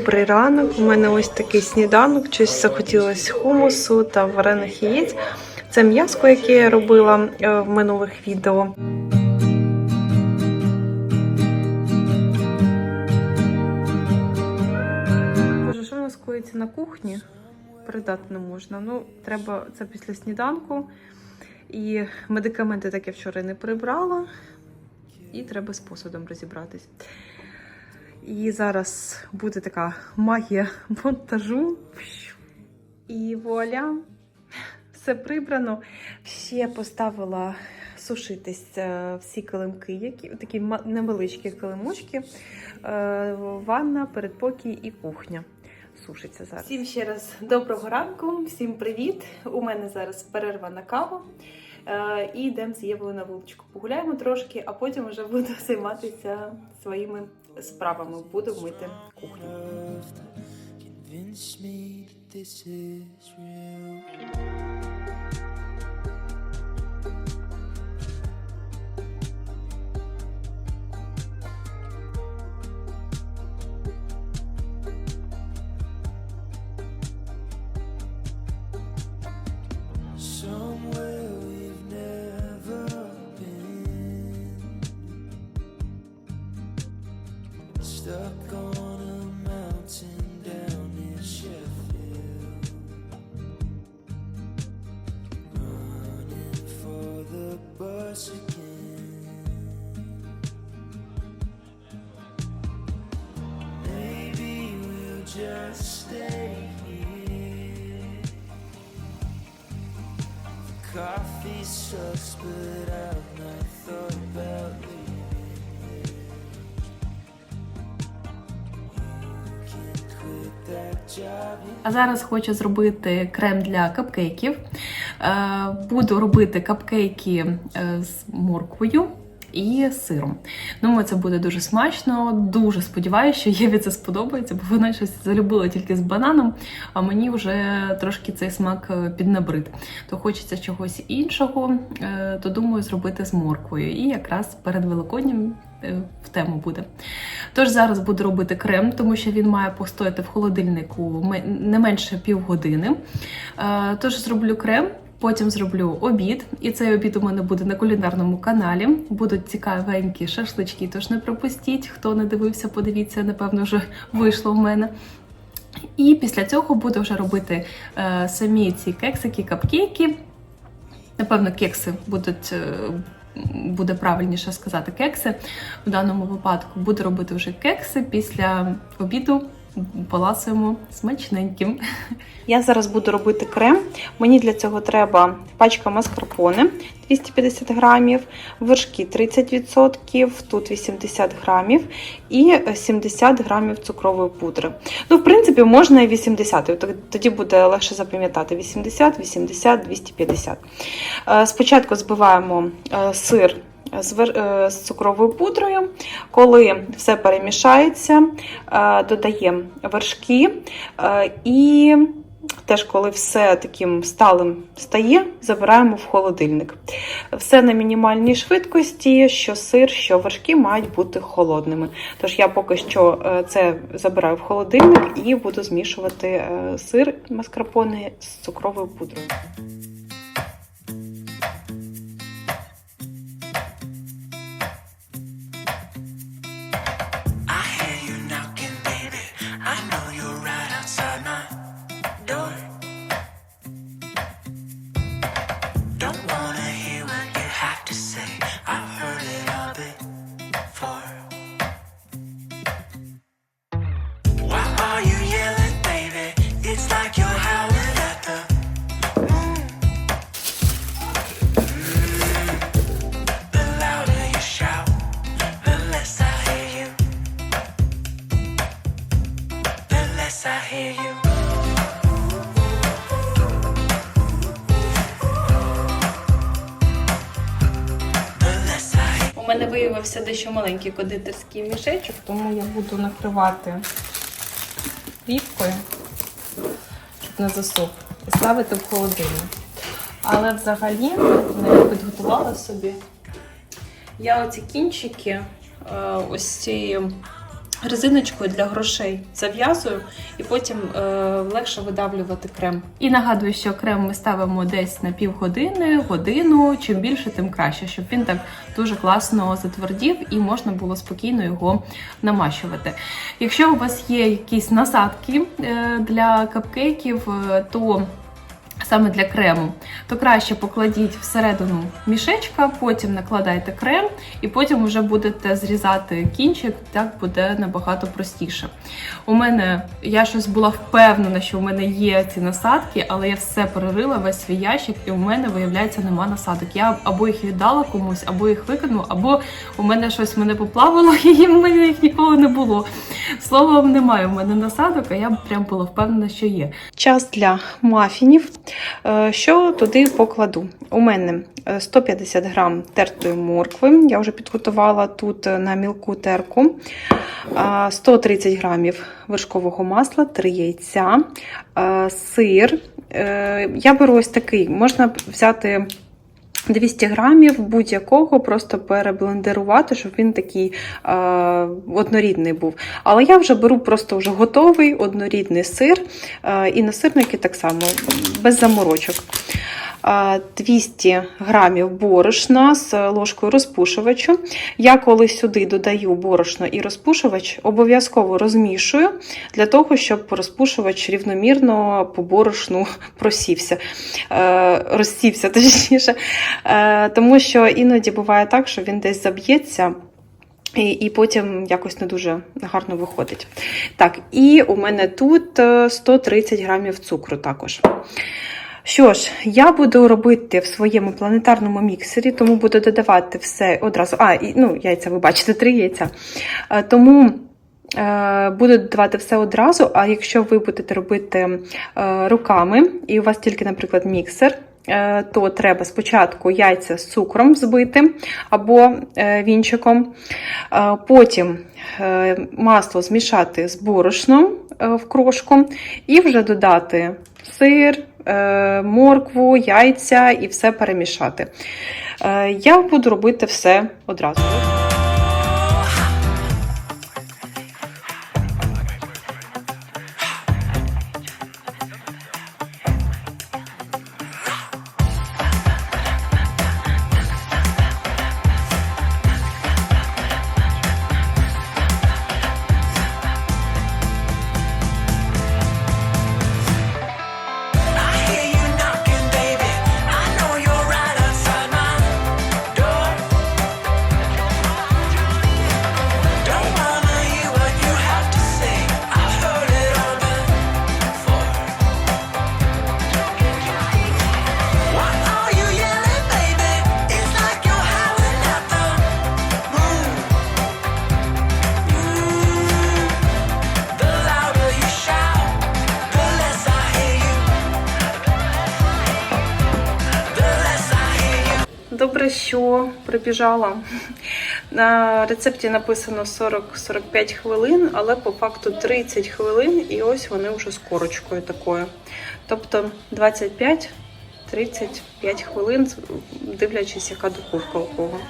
Добрий ранок. У мене ось такий сніданок. Щось захотілося хумусу та варених яєць. Це м'яско, яке я робила е, в минулих відео. Боже, що в нас коїться на кухні? Передати не можна. Ну, треба це після сніданку. І медикаменти так я вчора не прибрала. І треба з посудом розібратись. І зараз буде така магія монтажу. І вуаля, все прибрано. Ще поставила сушитись е, всі килимки, які такі невеличкі килимочки. Е, Ванна, передпокій і кухня. Сушиться зараз. Всім ще раз доброго ранку, всім привіт! У мене зараз перерва на каву. Е, І йдемо з Євою на вуличку. Погуляємо трошки, а потім вже буду займатися своїми справами. Буду мити кухню. Convince me that this is real. Sucks, but I've not thought about leaving. You can quit that job. А зараз хочу зробити крем для капкейків. Е, Буду робити капкейки е, з морквою. І сиром. Думаю, це буде дуже смачно. Дуже сподіваюся, що Єві це сподобається, бо вона щось залюбила тільки з бананом, а мені вже трошки цей смак е, піднабрид. То хочеться чогось іншого, е, то думаю зробити з морквою. І якраз перед Великоднім е, в тему буде. Тож зараз буду робити крем, тому що він має постояти в холодильнику не менше півгодини. Тож зроблю крем. Потім зроблю обід, і цей обід у мене буде на кулінарному каналі. Будуть цікавенькі шашлички, тож не пропустіть. Хто не дивився, подивіться, напевно, вже вийшло в мене. І після цього буду вже робити е, самі ці кексики, капкейки. Напевно, кекси будуть. е, Буде правильніше сказати кекси. В даному випадку буду робити вже кекси після обіду. Поласуємо смачненьким. Я зараз буду робити крем. Мені для цього треба пачка маскарпоне 250 грамів, вершки 30%, тут 80 грамів і 70 грамів цукрової пудри. Ну, в принципі, можна і 80, т- тоді буде легше запам'ятати 80, 80, 250. Е, Спочатку збиваємо е, сир е, з цукровою пудрою. Коли все перемішається, е, додаємо вершки е, і теж, коли все таким сталим стає, забираємо в холодильник. Все на мінімальній швидкості, що сир, що вершки мають бути холодними. Тож я поки що це забираю в холодильник і буду змішувати сир маскарпоне з цукровою пудрою. Виявився дещо маленький кондитерський мішечок, тому я буду накривати плівкою, щоб не засох. і ставити в холодильник. Але взагалі я підготувала собі. Я оці кінчики е, ось цією резиночкою для грошей зав'язую і потім е, легше видавлювати крем. І нагадую, що крем ми ставимо десь на півгодини, годину. Чим більше, тим краще, щоб він так дуже класно затвердів і можна було спокійно його намащувати. Якщо у вас є якісь насадки е, для капкейків, е, то саме для крему, то краще покладіть всередину мішечка, потім накладайте крем, і потім вже будете зрізати кінчик, так буде набагато простіше. У мене я щось була впевнена, що у мене є ці насадки, але я все перерила весь свій ящик, і у мене виявляється нема насадок. Я або їх віддала комусь, або їх викинула, або у мене щось мене поплавило, і в мене їх ніколи не було. Словом, немає у мене насадок, а я прям була впевнена, що є. Час для мафінів. Е, Що туди покладу? У мене е, 150 грам тертої моркви. Я вже підготувала тут е, на мілку терку. Е, 130 грамів вершкового масла, 3 яйця, е, сир. Е, Я беру ось такий. Можна взяти 200 грамів будь-якого, просто переблендерувати, щоб він такий е, однорідний був. Але я вже беру просто вже готовий однорідний сир, е, і на сирники так само, без заморочок. Е, 200 грамів борошна з ложкою розпушувачу. Я коли сюди додаю борошно і розпушувач, обов'язково розмішую для того, щоб розпушувач рівномірно по борошну просівся, е, розсівся точніше. Е, Тому що іноді буває так, що він десь заб'ється. І, і потім якось не дуже гарно виходить. Так, і у мене тут е, 130 грамів цукру також. Що ж, я буду робити в своєму планетарному міксері, тому буду додавати все одразу. А, і, ну, яйця, ви бачите, три яйця. Е, Тому е, буду додавати все одразу. А якщо ви будете робити е, руками, і у вас тільки, наприклад, міксер, то треба спочатку яйця з цукром збити або е, вінчиком. Е, Потім е, масло змішати з борошном е, в крошку і вже додати сир, е, моркву, яйця і все перемішати. Е, Я буду робити все одразу. Прибіжала. На рецепті написано 40-45 хвилин, але по факту 30 хвилин, і ось вони вже з корочкою такою. Тобто 25-35 хвилин, дивлячись, яка духовка у кого.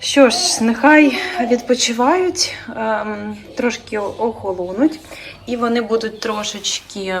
Що ж, нехай відпочивають, ем, трошки охолонуть, і вони будуть трошечки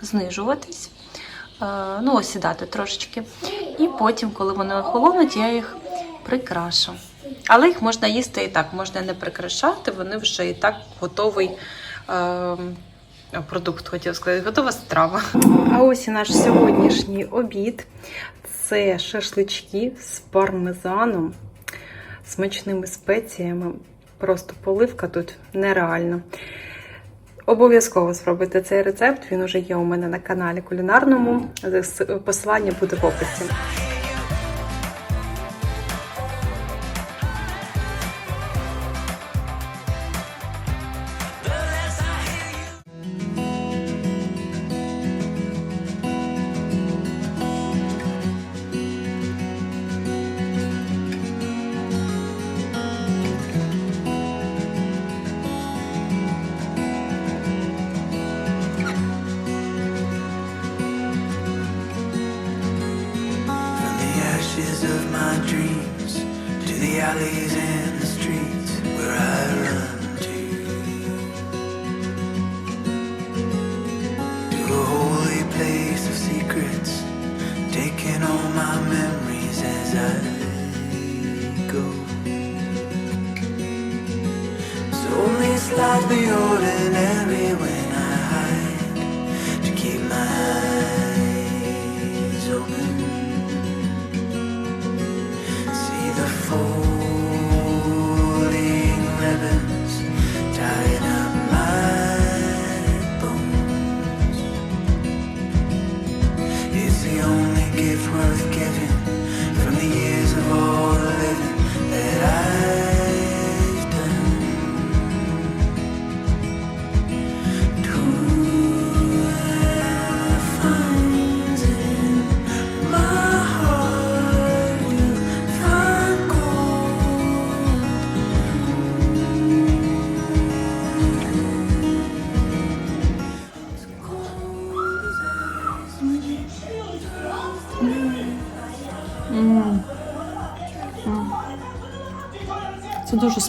знижуватись, е, ну, осідати трошечки. І потім, коли вони охолонуть, я їх прикрашу. Але їх можна їсти і так, можна не прикрашати, вони вже і так готовий ем, продукт, хотів сказати, готова страва. А ось і наш сьогоднішній обід. Це шашлички з пармезаном, смачними спеціями. Просто поливка тут нереальна. Обов'язково спробуйте цей рецепт. Він уже є у мене на каналі кулінарному. Посилання буде в описі. The only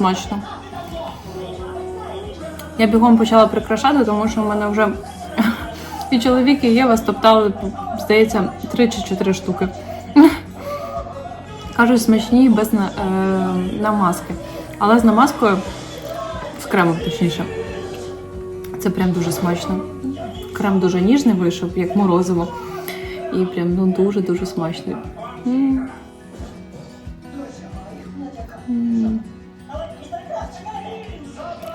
смачно. Я бігом почала прикрашати, тому що в мене вже і чоловік, і Єва стоптали, здається, 3 чи 4 штуки. Кажуть, смачні без на, е, намазки. Але з намазкою, з кремом точніше. Це прям дуже смачно. Крем дуже ніжний вийшов, як морозиво. І прям ну, дуже-дуже смачний. М. М.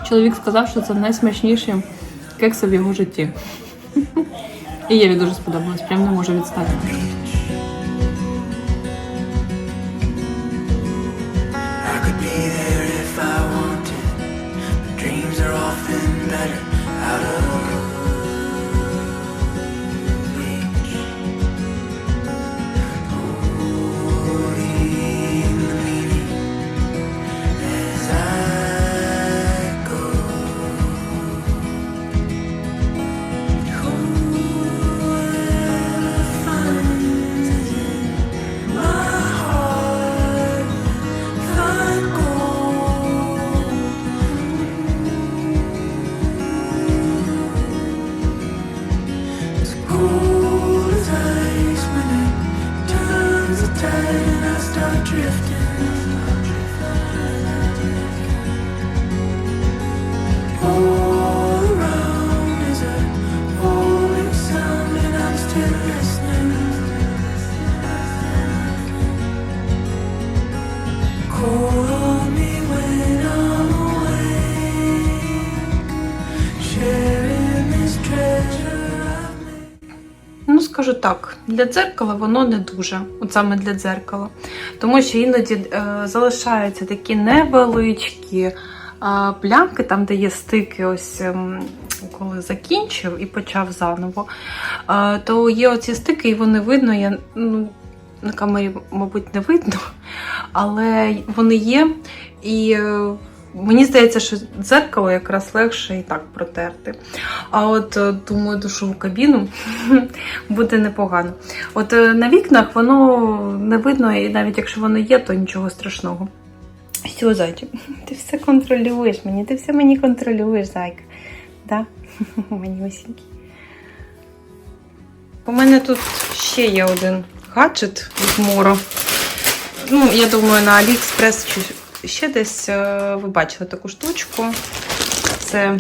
Чоловік сказав, що це найсмачніші кекси в його житті. І Єві дуже сподобалось, прям не можу відстати. I could be there and I start drifting. Для дзеркала воно не дуже, от саме для дзеркала. Тому що іноді е, залишаються такі невеличкі е, плямки, там, де є стики, ось ем, коли закінчив і почав заново. Е, то є оці стики, і вони видно, я, ну, на камері, мабуть, не видно, але вони є. І е, мені здається, що дзеркало якраз легше і так протерти. А от е, думаю, душову кабіну буде непогано. От е, на вікнах воно не видно, і навіть якщо воно є, то нічого страшного. Все, зайчик, ти все контролюєш мені, ти все мені контролюєш, зайка. Да? Мені усінький. У мене тут ще є один гаджет від Моро. Ну, я думаю, на AliExpress чи ще десь е, ви бачили таку штучку. Це.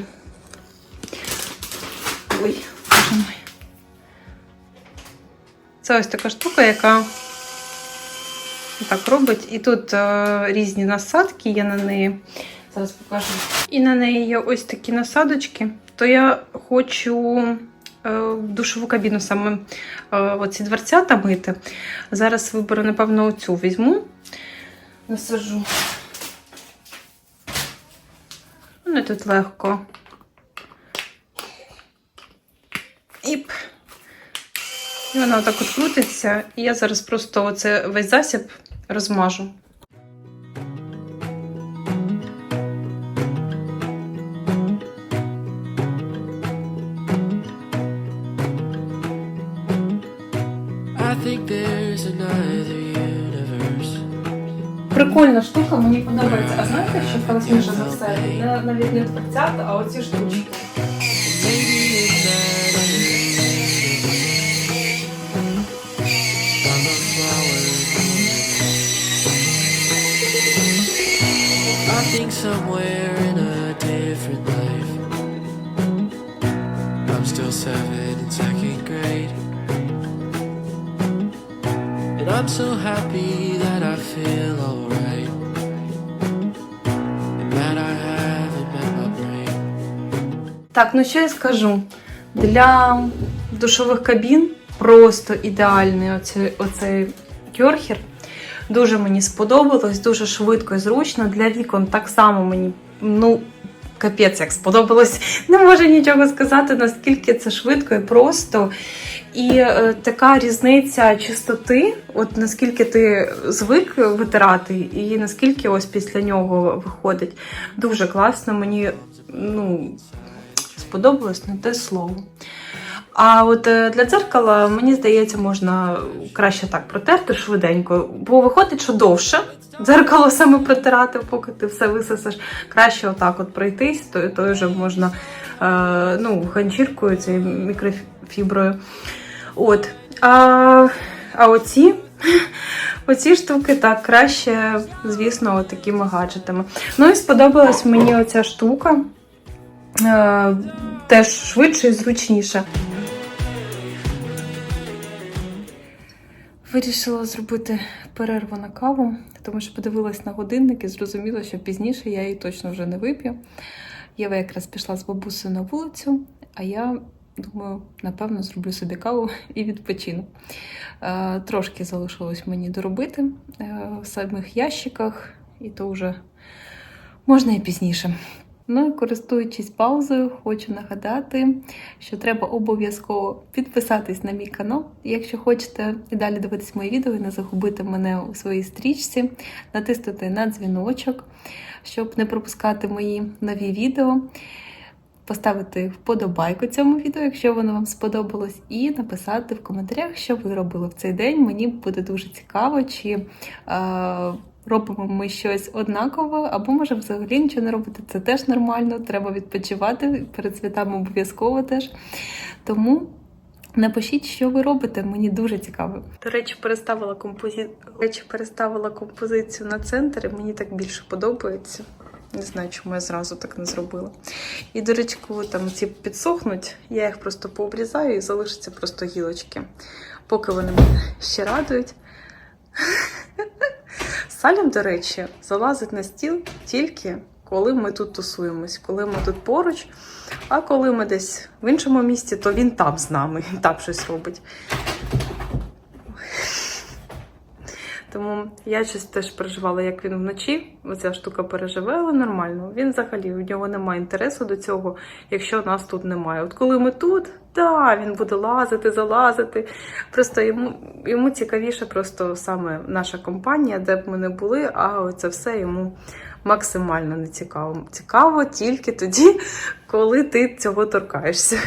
Ой, боже мой. Це ось така штука, яка так робить. І тут е, різні насадки є на неї. Зараз покажу. І на неї є ось такі насадочки. То я хочу е, душову кабіну саме е, оці дверцята мити. Зараз виберу, напевно, оцю візьму. Насажу. Вони тут легко. Іп. І вона отак от крутиться. І я зараз просто оце весь засіб розмажу. штука, мені подобається. А знаєте, що класніше за все? Не навіть не дверцята, а оці штучки. I think somewhere in a different life, I'm still seven in second grade. And I'm so happy that I feel alright. Так, ну що я скажу? Для душових кабін просто ідеальний оцей, оцей кьорхер. Дуже мені сподобалось, дуже швидко і зручно. Для вікон так само мені, ну, капець, як сподобалось. Не можу нічого сказати, наскільки це швидко і просто. І е, така різниця чистоти, от наскільки ти звик витирати, і наскільки ось після нього виходить. Дуже класно. Мені ну, сподобалось не те слово. А от е, для дзеркала, мені здається, можна краще так протерти швиденько, бо виходить, що довше дзеркало саме протирати, поки ти все висосеш. Краще отак от пройтись, то, то вже можна е, ну, ганчіркою, цією мікрофіброю. От. А, а оці, оці штуки так краще, звісно, от такими гаджетами. Ну і сподобалась мені оця штука. Е, теж швидше і зручніше. Вирішила зробити перерву на каву, тому що подивилась на годинник і зрозуміла, що пізніше я її точно вже не вип'ю. Єва якраз пішла з бабусею на вулицю, а я думаю, напевно, зроблю собі каву і відпочину. Е, трошки залишилось мені доробити е, в самих ящиках, і то вже можна і пізніше. Ну і користуючись паузою, хочу нагадати, що треба обов'язково підписатись на мій канал. Якщо хочете і далі дивитись мої відео і не загубити мене у своїй стрічці, натиснути на дзвіночок, щоб не пропускати мої нові відео. Поставити вподобайку цьому відео, якщо воно вам сподобалось, і написати в коментарях, що ви робили в цей день. Мені буде дуже цікаво, чи е, робимо ми щось однакове, або може взагалі нічого не робити. Це теж нормально, треба відпочивати перед святами обов'язково теж. Тому напишіть, що ви робите, мені дуже цікаво. До речі, переставила композі... До речі, переставила композицію на центр, і мені так більше подобається. Не знаю, чому я зразу так не зробила. І, до речі, коли там ці підсохнуть, я їх просто пообрізаю і залишаться просто гілочки. Поки вони мене ще радують. Салім, до речі, залазить на стіл тільки коли ми тут тусуємось, коли ми тут поруч. А коли ми десь в іншому місці, то він там з нами, там щось робить. Тому я щось теж переживала, як він вночі. Оця штука переживе, але нормально. Він взагалі у нього немає інтересу до цього, якщо нас тут немає. От коли ми тут, да, він буде лазити, залазити. Просто йому йому цікавіше, просто саме наша компанія, де б ми не були, а це все йому максимально не цікаво. Цікаво тільки тоді, коли ти цього торкаєшся.